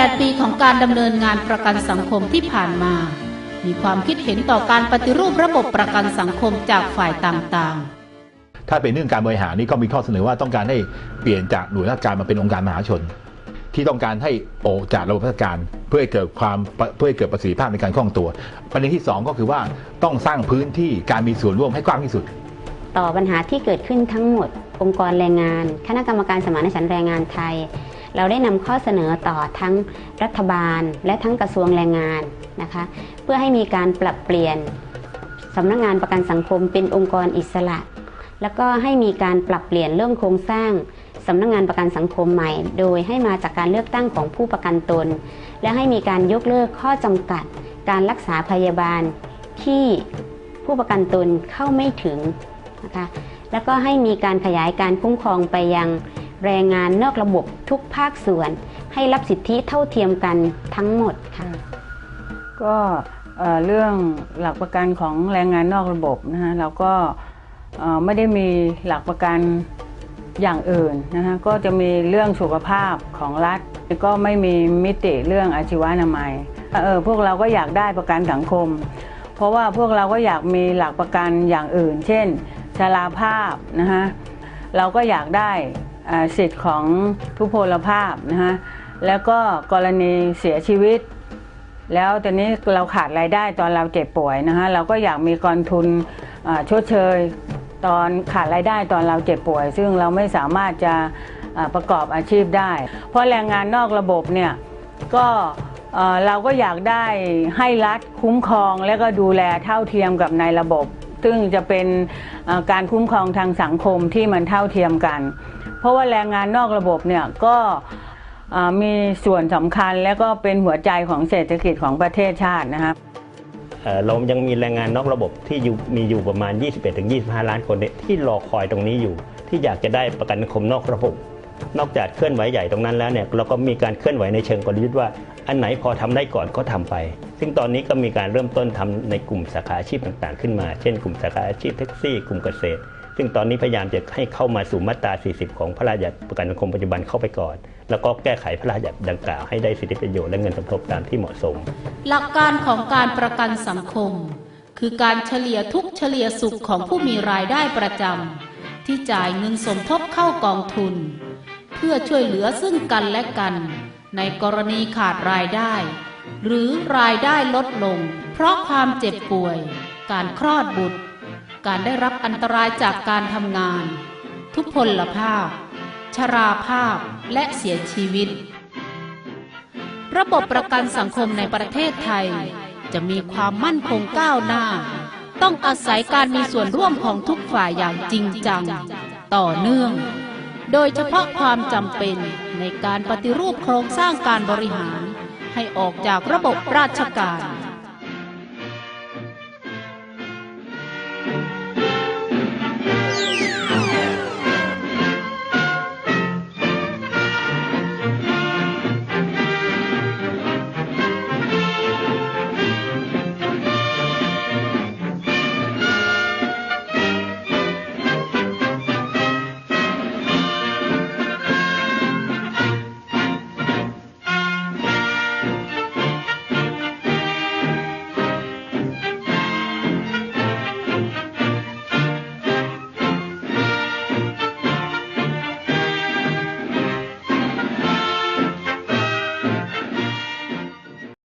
8 ปีของการดำเนินงานประกันสังคมที่ผ่านมา มีความคิดเห็นต่อการปฏิรูประบบประกันสังคมจากฝ่ายต่างๆ ถ้าเป็นเรื่องการบริหารนี่ก็มีข้อเสนอว่าต้องการให้เปลี่ยนจากหน่วยราชการมาเป็นองค์การมหาชน ที่ต้องการให้ออกจากระบบราชการเพื่อให้เกิดความเพื่อให้เกิดประสิทธิภาพในการคล่องตัว ประเด็นที่สองก็คือว่าต้องสร้างพื้นที่การมีส่วนร่วมให้กว้างที่สุด ต่อปัญหาที่เกิดขึ้นทั้งหมด องค์กรแรงงาน คณะกรรมการสมานฉันท์แรงงานไทย เราได้นำข้อเสนอต่อทั้งรัฐบาลและทั้งกระทรวงแรงงานนะคะ เพื่อให้มีการปรับเปลี่ยนสำนักงานประกันสังคมเป็นองค์กรอิสระ แล้วก็ให้มีการปรับเปลี่ยนเรื่องโครงสร้างสำนักงานประกันสังคมใหม่ โดยให้มาจากการเลือกตั้งของผู้ประกันตน และให้มีการยกเลิกข้อจำกัด การรักษาพยาบาลที่ผู้ประกันตนเข้าไม่ถึงนะคะแล้วก็ให้มีการขยายการคุ้มครองไปยัง แรงงานนอกระบบทุกภาคส่วน ให้รับสิทธิเท่าเทียมกันทั้งหมดค่ะ ก็เรื่องหลักประกันของแรงงานนอกระบบนะฮะเราก็ไม่ได้มีหลักประกันอย่างอื่นนะฮะก็จะมีเรื่องสุขภาพของรัฐ ก็ไม่มีมิติเรื่องอาชีวนามัยเออพวกเราก็อยากได้ประกันสังคม เพราะว่าพวกเราก็อยากมีหลักประกันอย่างอื่น เช่นชราภาพนะฮะเราก็อยากได้ สิทธิ์ของทุพพลภาพนะฮะแล้วก็กรณีเสียชีวิต แล้วตอนนี้เราขาดรายได้ตอนเราเจ็บป่วยนะฮะเราก็อยากมีกองทุนชดเชยตอนขาดรายได้ตอนเราเจ็บป่วย ซึ่งเราไม่สามารถจะประกอบอาชีพได้ เพราะแรงงานนอกระบบเนี่ยก็เราก็อยากได้ให้รัฐคุ้มครองและก็ดูแลเท่าเทียมกับในระบบ ซึ่งจะเป็นการคุ้มครองทางสังคมที่มันเท่าเทียมกัน เพราะว่าแรงงานนอกระบบเนี่ยก็มีส่วนสำคัญและก็เป็นหัวใจของเศรษฐกิจของประเทศชาตินะครับเรายังมีแรงงานนอกระบบที่มีอยู่ประมาณ 21-25 ล้านคนเนี่ยที่รอคอยตรงนี้อยู่ ที่อยากจะได้ประกันสังคมนอกระบบ นอกจากเคลื่อนไหวใหญ่ตรงนั้นแล้วเนี่ยเราก็มีการเคลื่อนไหวในเชิงกลยุทธ์ว่า อันไหนพอทำได้ก่อนก็ทำไป ซึ่งตอนนี้ก็มีการเริ่มต้นทำในกลุ่มสาขาอาชีพต่างๆ ขึ้นมา เช่น กลุ่มสาขาอาชีพแท็กซี่ กลุ่มเกษตร ซึ่งตอนนี้พยายามจะให้เข้ามาสู่มาตรา 40 ของพระราชบัญญัติประกันสังคมปัจจุบันเข้าไปก่อน แล้วก็แก้ไขพระราชบัญญัติดังกล่าวให้ได้สิทธิประโยชน์และเงินสมทบตามที่เหมาะสม หลักการของการประกันสังคม คือการเฉลี่ยทุกเฉลี่ยสุขของผู้มีรายได้ประจำที่จ่ายเงินสมทบเข้ากองทุน เพื่อช่วยเหลือซึ่งกันและกัน ในกรณีขาดรายได้ หรือรายได้ลดลง เพราะความเจ็บป่วย การคลอดบุตร การได้รับอันตรายจากการทำงาน ทุพพลภาพ ชราภาพและเสียชีวิต ระบบประกันสังคมในประเทศไทย จะมีความมั่นคงก้าวหน้า ต้องอาศัยการมีส่วนร่วมของทุกฝ่ายอย่างจริงจัง ต่อเนื่อง โดยเฉพาะความจำเป็นในการปฏิรูปโครงสร้างการบริหาร ให้ออกจากระบบราชการ